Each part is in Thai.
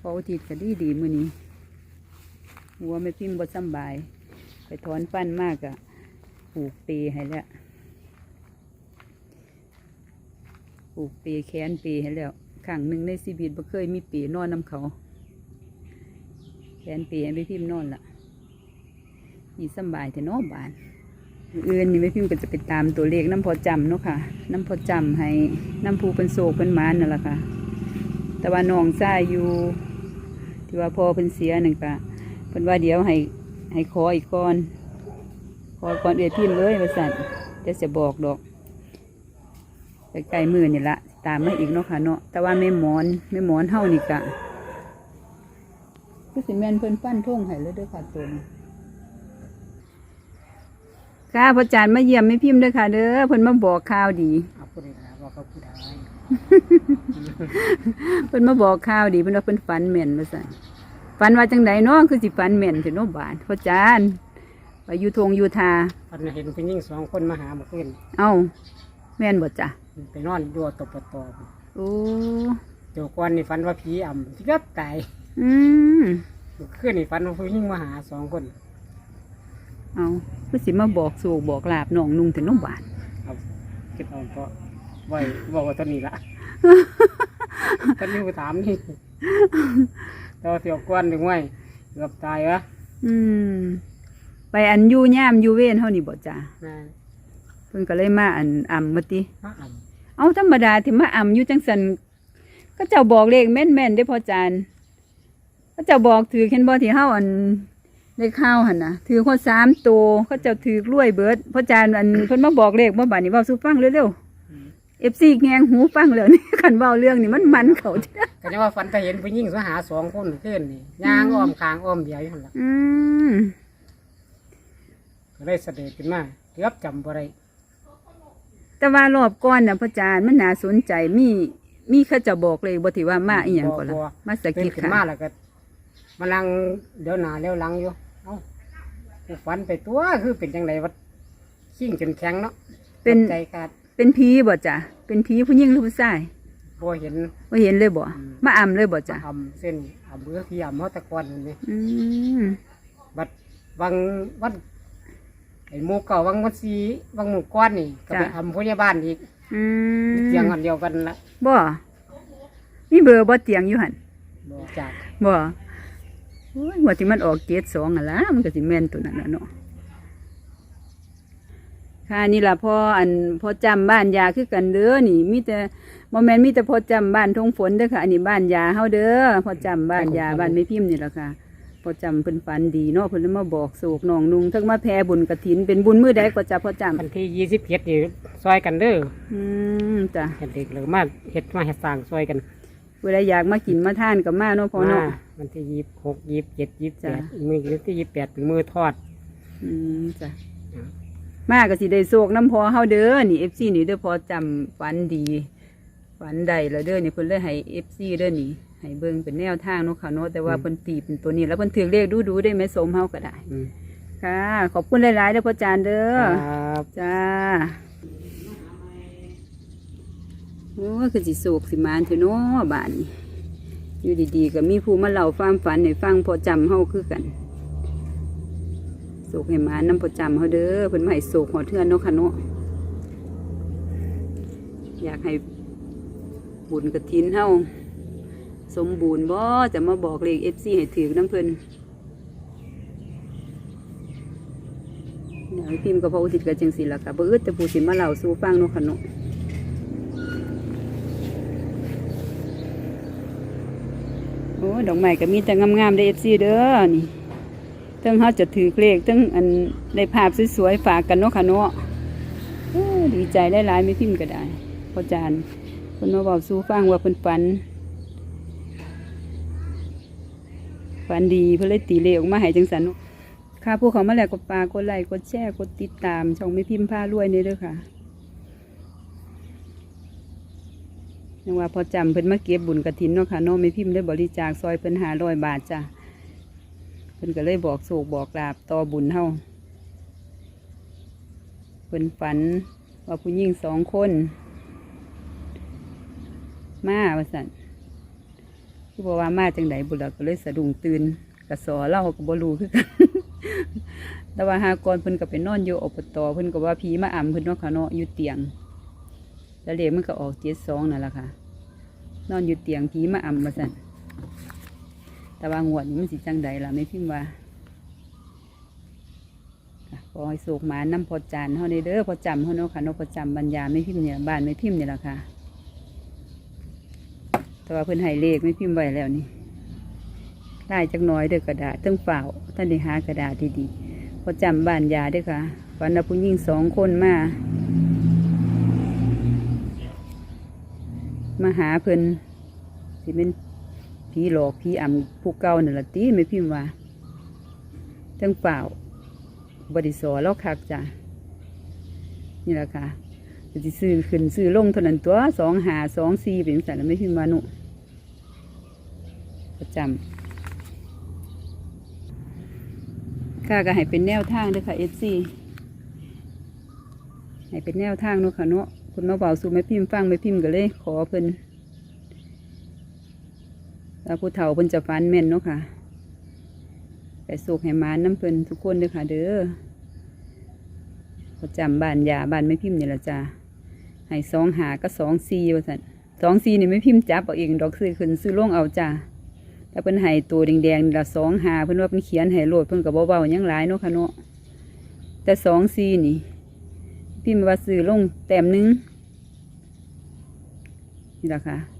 พออุทิศก็ดีดีมือนี้หัวไม่พิมพ์บ่สบาย ไปถอนฟันมากอะผูกเปีให้แล้วผูกเปีแขนเปีให้แล้วครั้งหนึ่งในชีวิตบ่เคยมีปีนอนน้ำเขา แขนปีให้ไม่พิมพ์นอนละนี่สบายแต่นอนบานอื่นนี่ไม่พิมพ์ก็จะไปตามตัวเลขน้ำพอจำเนาะค่ะ น้ำพอจำให้น้ำผูเป็นโศกเป็นมานนั่นแหละค่ะ แต่ว่าน้องชายอยู่ ที่ว่าพอเพิ่นเสียหนั่นก็เพิ่นว่าเดี๋ยวให้ให้ขออีกก่อนขอก่อนเอือพิมพ์เลยว่าสั่นเดี๋ยวจะบอกดอกใกล้มือนี่ละตามมาอีกเนาะค่ะเนาะแต่ว่าแม่หมอนแม่หมอนเฮานี่กะคือสิแม่นเพิ่นปั้นท่งให้เลยด้อค่ะตัวนี้ค่ะพระอาจารย์มาเยี่ยมแม่พิมพ์เด้อค่ะ เด้อเพิ่นมาบอกข่าวดี เพิ่นมาบอกข่าวดีเพิ่นว่าเพิ่นฝันแม่นว่าซั่นฝันว่าจังไดเนาะคือสิฝันแม่นสิโนบานพ่อจานไปอยู่ทงอยู่ทาพันเห็นเป็นยิ่งสองคนมาหาเมื่อคืนเอ้าแม่นบ่จ้ะไปนอนอยู่ตบปตอโอ้เจ้าก้อนนี่ฝันว่าผีอ่ำที่ก็ตายอืมเมื่อคืนนี่ฝันว่าผู้ยิ่งมาหาสองคน เอาคือสิมาบอกสู่บอกลาบน้องนุ่งถึงโนบานเอาคิดเอาก็ ไว้บอกว่าตอนนี้ละตอนนี้ไปถามนี่แต่ว่าเสียวก้อนหนึ่งไว้เกือบตายวะอืม ไปอันอยู่ย่ามอยู่เว้นเฮานี่บ่จ้ะนะเพิ่นก็เลยมาอันอ่ำมาติมาอ่เอาธรรมดาที่มาอ่ำอยู่จังสันก็เจ้าบอกเลขแม่นแม่นๆได้อพ่อจานก็เจ้าบอกถือเห็นบ่ที่เฮาอันได้ข้าวหันนะถือคนสามตัวเขาเจ้าถือกล้วยเบิดพ่อจานอันเพิ่นมาบอกเลขเมื่อบานนี้เว้าสู่ฟังเร็วำอืมๆ เอฟซีแงงหูฟังแล้วนี่คันเว้าเรื่องนี่มันมันเขาจ้ะก็จะว่าฝันแต่เห็นผู้ยิ่งมาหาสองคนขึ้นนี่ย่างอ้อมคางอ้อมเดียวอยู่หั่นละอืมก็เลยเสด็จขึ้นมาเกือบจำบ่ได้แต่ว่ารอบก่อนน่ะพ่อจานมันน่าสนใจมี มีเขาเจะบอกเลยบ่ที่ว่ามาอีหยังก่อนล่ะมาสะตื่กินดขึ้นค่ะมาแล้วก็มาลังเดี๋ยวหนาเดี๋ยวหลังอยู่เอ้ากูฝันไปตัวคือเป็นจังไรวัดขิ้งจนแข็งเนาะเป็น ใจขาด เป็นผีบ่จ้ะเป็นผีผู้หญิงหรือผู้ชายบ่เห็นบ่เห็นเลยบ่อืมมาอ่ำเลยบ่จ้ะอำเส้นอำเบือพี่อำเฮาแตะกอนนี่อืมบัดวังวันไอ้หมูเก่าวังวันสีวังหมูก้อนนี่ก็ไปอำพยาบาลอีกอืมเตียงอันเดียวกันละบ่มีเบอร์บ่เตียงอยู่หั่นบ่จากบ่โอ้ยหัวที่มันออกเจ็ดสองอะล่ะมันก็สิแม่นตัวนั้นน่ะเนาะ ค่ะนี่ล่ะพ่ออันพ่อจำบ้านยาคือกันเด้อนี่มีแต่บ่แม่นมีแต่พ่อจำบ้านทงฝนเด้อค่ะอันนี้บ้านยาเฮาเด้อพ่อจำบ้านยาบ้านไม่พิมพ์นี่ล่ะค่ะพ่อจำเพิ่นฝันดีเนาะเพิ่นเลยมาบอกโศกน้องนุงทั้งมาแผ่บุญกฐินเป็นบุญมื้อใดก็จะพ่อจำวันที่ยี่สิบเอ็ดนี่ซอยกันเด้ออืมจ้ะเฮ็ดเด็กเลยมาเฮ็ดมาเฮ็ดสร้างซอยกันเวลาอยากมากินมาทานก็มาเนาะพ่อเนาะมาวันที่ยี่สิบหกยี่สิบเจ็ดยี่สิบแปจ้ะ ดมือวันที่ยี่สิบแปดเป็นมือทอดอืมจ้ะอื มมาก็สิได้โศกน้ำพอเฮาเด้อนี่ FC นี่เด้อพอจำฝันดีฝันใดแล้วเด้อนี่เพิ่นเลยให้ FC เด้อนี่ให้เบิ่งเป็นแนวทางเนาะค่ะเนาะแต่ว่าเพิ่นตีเป็นตัวนี้ แล้วเพิ่นถือเลขดูๆได้ไหมสมเฮาก็ได้อืม ค่ะ ขอบคุณหลายๆเด้อพ่อจานเด้อครับจ้าโอ้ยคือสิโศกสิมานเถอะเนาะบ้านนี้อยู่ดีๆก็มีผู้มาเล่าความฝันให้ฟังพอจำเฮาคือกัน โศกให้หมานำพอจำเฮาเด้อเพิ่นมาให้โศกหอเทือนเนาะค่ะเนาะอยากให้บุญกระถินเฮาสมบูรณ์บ่จะมาบอกเลข FC ให้ถือน้ำเพิ่นเดี๋ยวพิมพ์กับพระอุทิศกับจังสีละค่ะบ่อึดแต่ผู้สิมาเล่าสู่ฟังเนาะค่ะเนาะโอ้ดอกไม้ก็มีแต่งามๆได้เอฟซีเด้อนี่ ทั้งเฮาจะถือเลขทั้งอันได้ภาพสวยๆฝากกันเนาะค่ะเนาะดีใจได้ลายไม่พิมพ์ก็ได้พอจานเพิ่นมาบอกสู่ฟังว่าเพิ่นฝันฝันดีเพิ่นเลยตีเลขออกมาให้จังสันค่ะพวกเขามาแหล้วกดปลากดไลค์กดแชร์กดติดตามช่องไม่พิมพ์ผ้ารวยนี่เด้วยค่ะยังว่าพอจำเพิ่นมาเก็บบุญกระถินเนาะค่ะน้องไม่พิมพ์ได้บริจาคซอยเพิ่นหาร้อยบาทจ้ะ เพิ่นก็เลยบอกโศกบอกลาบต่อบุญเฮาเพิ่นฝันว่าผู้หญิงสองคน มาว่าสั่นคือบอกว่ามาจังไดบุญแล้วก็เลยสะดุ้งตื่นกระสอเล่าก็บ่รู้คือกันแต่ว่าหากรเพิ่นก็ไปนอนอยู่อบตเพิ่นก็ว่าผีมาอ่ำเพิ่นนาะค่ะเนาะอยู่เตียงแล้วเลขมันก็ออกเจ็ดสองนั่นแหละค่ะ นอนอยู่เตียงผีมาอ่ำมาสั่น แต่ว่างวดนี้มันสิจังใดล่ะไม่พิมพ์ว่าค่ะขอให้โศกหมาน้ำพอจานเฮาในเด้อพอจำเฮาเนาะค่ะนาะพอจำบรรยาไม่พิมพ์เนี่ยบ้านไม่พิมพ์เนี่ยหละค่ะ แต่ว่าเพิ่นให้เลขไม่พิมพ์ไว้แล้วนี่ได้จักหน้อยเด้อกระดาษตั้งเปล่าท่านได้หากระดาษดีๆพอจำบ้านยาเด้อค่ะวันนผู้หญิงสองคนมามาหาเพิ่นสิเป็น ผีหลอกผีอ่ำผู้เก่านั่นละตีไม่พิมพ์ว่าตั้งเปล่าบริสอแล้วคักจ้ะนี่แหละค่ะจะซื้อขึ้นซื้อลงเท่านั้นตัวสองหาสองสี่เป็นสันไม่พิมพ์ว่านุประจำค่าก็ให้เป็นแนวทางด้วยค่ะเอซีให้เป็นแนวทางเนาะค่ะเนาะคุณมาเบาสู่ไม่พิมพ์ฟังไม่พิมพ์ก็เลย ขอเพิ่น แล้วผู้เฒ่าเพิ่นจะฟันแม่นเนาะค่ะแต่สุกให้มาน้ำเพิ่นทุกคนเด้อค่ะ เด้อประจำบ้านยาบ้านไม่พิมพ์นี่ละจ้าให้สองหาก็สองซีว่าสันสองซีนี่ไม่พิมพ์จับเอาเองดอกซื้อขึ้นซื้อลงเอาจ้าถ้าเพิ่นให้ตัวแดงๆนี่ละสองหาเพิ่นว่าเพิ่นเขียนให้โหลดเพิ่นก็บ่เบาๆยังหลายเนาะค่ะเนาะแต่สองซีนี่ พิมพ์ว่าซื้อลงแต้มหนึงนี่ละค่ะ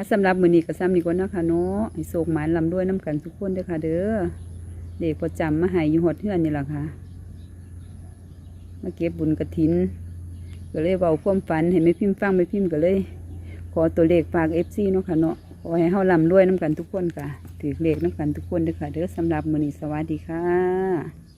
ค่ะสำหรับมือนี้ก็ซ้ำนี้ก่อนนะคะเนาะให้โศกหมานลำด้วยน้ำกันทุกคนด้อค่ะ เด้อเด็กประจำมาหายอยู่หดเทือนนี่แหละค่ะมาเก็บบุญกระถิน ก็เลยเบาความฝันเห็นไม่พิมพ์ฟังไม่พิมพ์ก็เลย ขอตัวเลขฝากเอฟซีเนาะค่ะเนาะขอให้เฮาลำด้วยน้ำกันทุกคนค่ะถือเลขน้ำกันทุกคนด้อค่ะ เด้อสำหรับมือนี้สวัสดีค่ะ